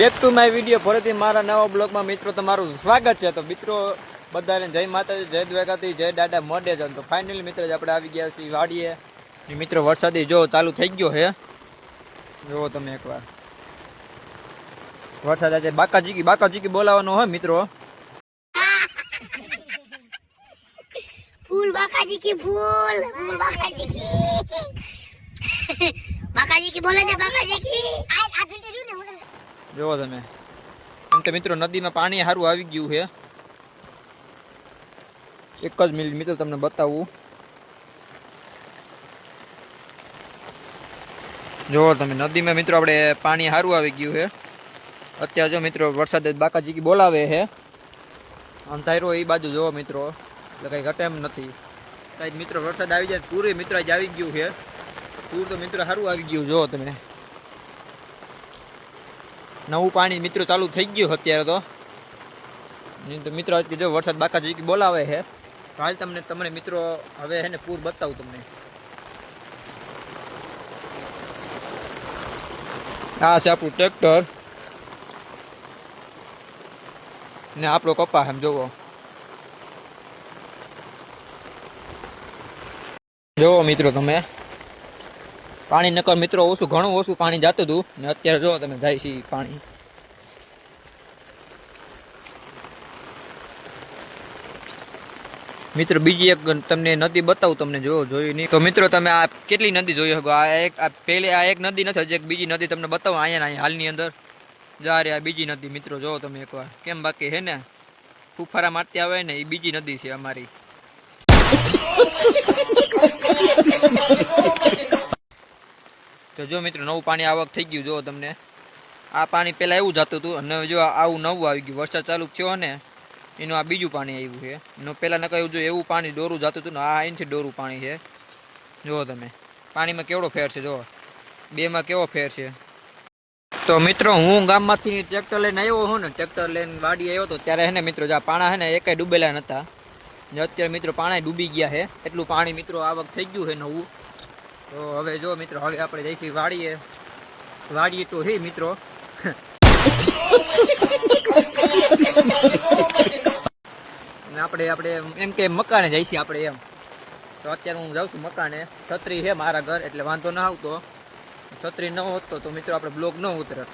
Back to my video ફરીથી મારા નવા બ્લોગમાં મિત્રો તમારું સ્વાગત છે. તો મિત્રો બધાને જય માતાજી જય દ્વારકાથી જય દાદા મોડે જ તો ફાઇનલી મિત્રો આપણે આવી ગયા છીએ વાડીએ. મિત્રો વરસાદી જો ચાલુ થઈ ગયો છે. જુઓ તમે એકવાર. વરસાદ આજે બાકા જીકી બાકા જીકી બોલાવવાનો હોય મિત્રો. ફૂલ બાકા જીકી ફૂલ ફૂલ બાકા જીકી બાકા જીકી બોલે છે બાકા જીકી આ આ જોવો તમે. એમ તો મિત્રો નદીમાં પાણી સારું આવી ગયું છે. એક જ મિનિટ મિત્ર તમને બતાવું. જોવો તમે, નદીમાં મિત્રો આપણે પાણી સારું આવી ગયું છે. અત્યારે જો મિત્રો વરસાદ બાકાજી કી બોલાવે છે. અને અંધારો એ બાજુ જોવો મિત્રો, એટલે કંઈ ઘટે એમ નથી. કાંઈ મિત્રો વરસાદ આવી જાય પૂરી મિત્ર મિત્રો આવી ગયું છે. પૂર તો મિત્ર સારું આવી ગયું, જોવો તમે. નવું પાણી મિત્રો ચાલુ થઈ ગયું અત્યારે તો. તો મિત્રો જો વરસાદ બાકાજી બોલાવે છે. તો હાલ તમને તમને મિત્રો હવે હે ને પૂર બતાવું તમને. આ છે આપણું ટ્રેક્ટર. ને આપણો કપા એમ જોવો. જોવો મિત્રો તમે. પાણી નકર મિત્રો ઓછું, ઘણું ઓછું પાણી જતું હતું. ને અત્યારે જો તમે, જાય છે પાણી. મિત્રો, બીજી એક તમને નદી બતાવું તમને, જો જોયું નહીં. તો મિત્રો, તમે આ કેટલી નદી જોઈ શકો? આ એક, આ પેલી, આ એક નદી નથી, હજી એક બીજી નદી તમને બતાવું, અહીંયા અહીંયા, હાલની અંદર. જા રે, આ બીજી નદી, મિત્રો જોવો તમે એકવાર. કેમ બાકી હે ને? ફૂફારા મારતી આવે ને, એ બીજી નદી છે અમારી. તો જો મિત્રો, નવું પાણી આવક થઈ ગયું, જો તમને. આ પાણી પહેલાં એવું જતું હતું, અને જો આવું નવું આવી ગયું, વરસાદ ચાલુ થયો ને એનું આ બીજું પાણી આવ્યું છે. એનું પહેલાં ન જો એવું પાણી ડોરું જતું હતું ને, આ અહીંથી ડોરું પાણી છે. જુઓ તમે, પાણીમાં કેવડો ફેર છે, જુઓ. બેમાં કેવો ફેર છે. તો મિત્રો, હું ગામમાંથી ટ્રેક્ટર લઈને આવ્યો હું ને, ટ્રેક્ટર લઈને વાડી આવ્યો હતો ત્યારે હે ને મિત્રો, જે પાણા હે ને, એકાય ડૂબેલા નહોતા ને અત્યારે મિત્રો પાણા ડૂબી ગયા છે. એટલું પાણી મિત્રો આવક થઈ ગયું છે નવું. તો હવે જો મિત્રો, હવે આપણે જઈશું વાડીએ. વાડીએ તો હે મિત્રો અને આપણે આપણે એમ કે મકાને જઈશું આપણે એમ. તો અત્યારે હું જાઉં છું મકાને. છત્રી છે મારા ઘર, એટલે વાંધો ન આવતો. છત્રી ન હોતો તો મિત્રો, આપણે બ્લોક ન ઉતરત.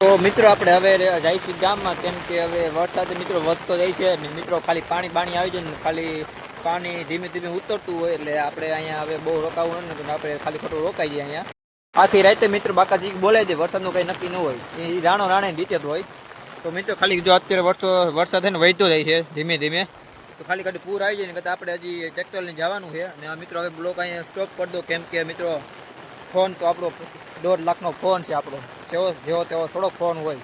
તો મિત્રો, આપણે હવે જઈશું ગામમાં, કેમ કે હવે વરસાદ મિત્રો વધતો જાય છે. મિત્રો, ખાલી પાણી પાણી આવી જાય ને ખાલી પાણી ધીમે ધીમે ઉતરતું હોય, એટલે આપણે અહીંયા હવે બહુ રોકાવું તો આપણે ખાલી ખોટું રોકાઈ જઈએ અહીંયા. આખી રાતે મિત્રો બાકાજી બોલાય દે, વરસાદનું કંઈ નક્કી ન હોય. એ રાણો રાણે રીતે હોય. તો મિત્રો ખાલી જો અત્યારે વરસો વરસાદ છે ને વહેતો જાય છે, ધીમે ધીમે. તો ખાલી ખાલી પૂર આવી જાય ને કદાચ આપણે હજી ટ્રેક્ટરને જવાનું છે. અને આ મિત્રો હવે બ્લોક અહીંયા સ્ટોપ કરી દો, કેમ કે મિત્રો ફોન તો આપણો દોઢ લાખનો ફોન છે આપણો. જેવો જેવો તેવો થોડો ફોન હોય.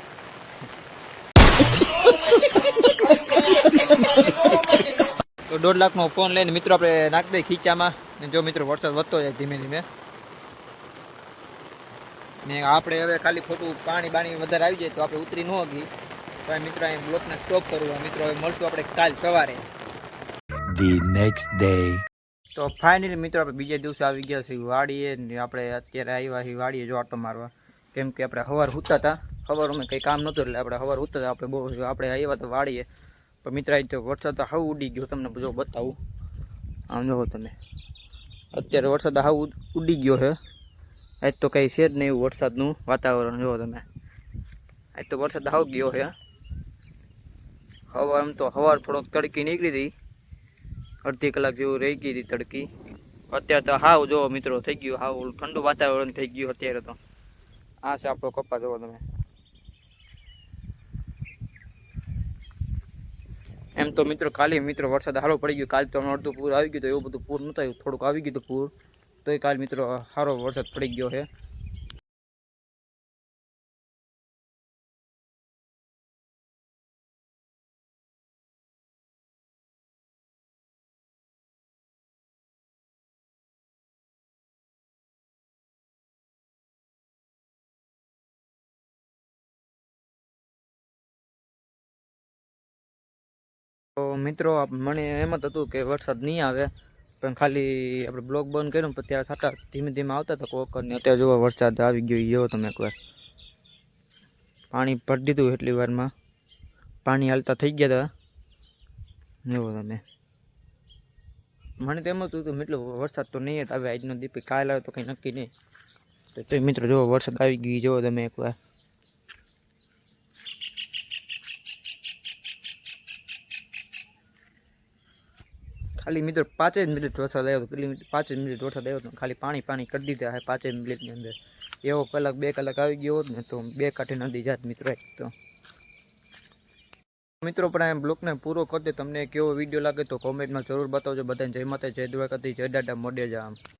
તો દોઢ લાખનો ફોન લઈને મિત્રો આપણે નાખી દઈએ ખીચામાં. ને જો મિત્રો વરસાદ વધતો જાય ધીમે ધીમે. ને આપણે હવે ખાલી ખોટું પાણી બાણી વધારે આવી જાય તો આપણે ઉતરી ન ગઈ તો મિત્રો અહીં બ્લોકને સ્ટોપ કરવું મિત્રો હવે મળશું આપણે કાલ સવારે. ધી નેક્સ્ટ ડે તો ફાઇનલી મિત્રો આપણે બીજા દિવસે આવી ગયા છીએ વાડીએ ને આપણે અત્યારે આવ્યા છીએ વાડીએ જો આટો મારવા. કેમ કે આપણે સવાર સૂતા હતા. સવાર અમે કંઈ કામ નહોતું એટલે આપણે સવાર સૂતા હતા. આપણે બહુ આપણે આવ્યા તો વાડીએ. પણ મિત્ર તો વરસાદ તો હાવ ઉડી ગયો. તમને જો બતાવું. આમ જુઓ તમે. અત્યારે વરસાદ હાવ ઉડી ગયો છે. આજ તો કંઈ છે જ નહીં વરસાદનું વાતાવરણ, જુઓ તમે. આજ તો વરસાદ આવી ગયો છે હવા એમ તો હવાર થોડોક તડકી નીકળી હતી. અડધી કલાક જેવું રહી ગઈ હતી તડકી. અત્યારે તો હાવ, જુઓ મિત્રો, થઈ ગયું હાવ ઠંડુ વાતાવરણ થઈ ગયું અત્યારે તો. આ છે આપણો કપા જુઓ તમે. એમ તો મિત્રો કાલે મિત્રો, વરસાદ હારો પડી ગયો. કાલે તો અડધું પૂર આવી ગયું તો એવું બધું પૂર નહોતું થોડુંક આવી ગયું હતું પૂર. તોય કાલ મિત્રો સારો વરસાદ પડી ગયો છે. તો મિત્રો મને એમ જ હતું કે વરસાદ નહીં આવે. પણ ખાલી આપણે બ્લોક બંધ કર્યો ને ત્યારે સાટા ધીમે ધીમે આવતા હતા કોક ને અત્યારે જોવા વરસાદ આવી ગયો જેવો તમે એકવાર. પાણી ભરી દીધું એટલી વારમાં. પાણી હાલતા થઈ ગયા હતા જેવો તમે. મને તો એમ હતું કે મિત્રો વરસાદ તો નહીં જ આવે, આજનો દીપી કાલ આવે તો કંઈ નક્કી નહીં. તો મિત્રો જો વરસાદ આવી ગયો જોવો તમે એકવાર. ખાલી મિત્રો પાંચ જ મિનિટ વરસાદ આવ્યો હતો કેટલી મિનિટ પાંચ જ મિનિટ વરસાદ આવ્યો હતો ખાલી પાણી પાણી કરી દીધા હે પાંચ જ મિનિટની અંદર. એવો કલાક બે કલાક આવી ગયો હોત ને તો બે કાંઠે નદી જાત મિત્રો એક તો. મિત્રો પણ આ બ્લોગને પૂરો કરી દે. તમને કેવો વીડિયો લાગે તો કોમેન્ટમાં જરૂર બતાવજો. બધાને જય માતા જય દ્વારકાથી જય દાદા મોડે જામ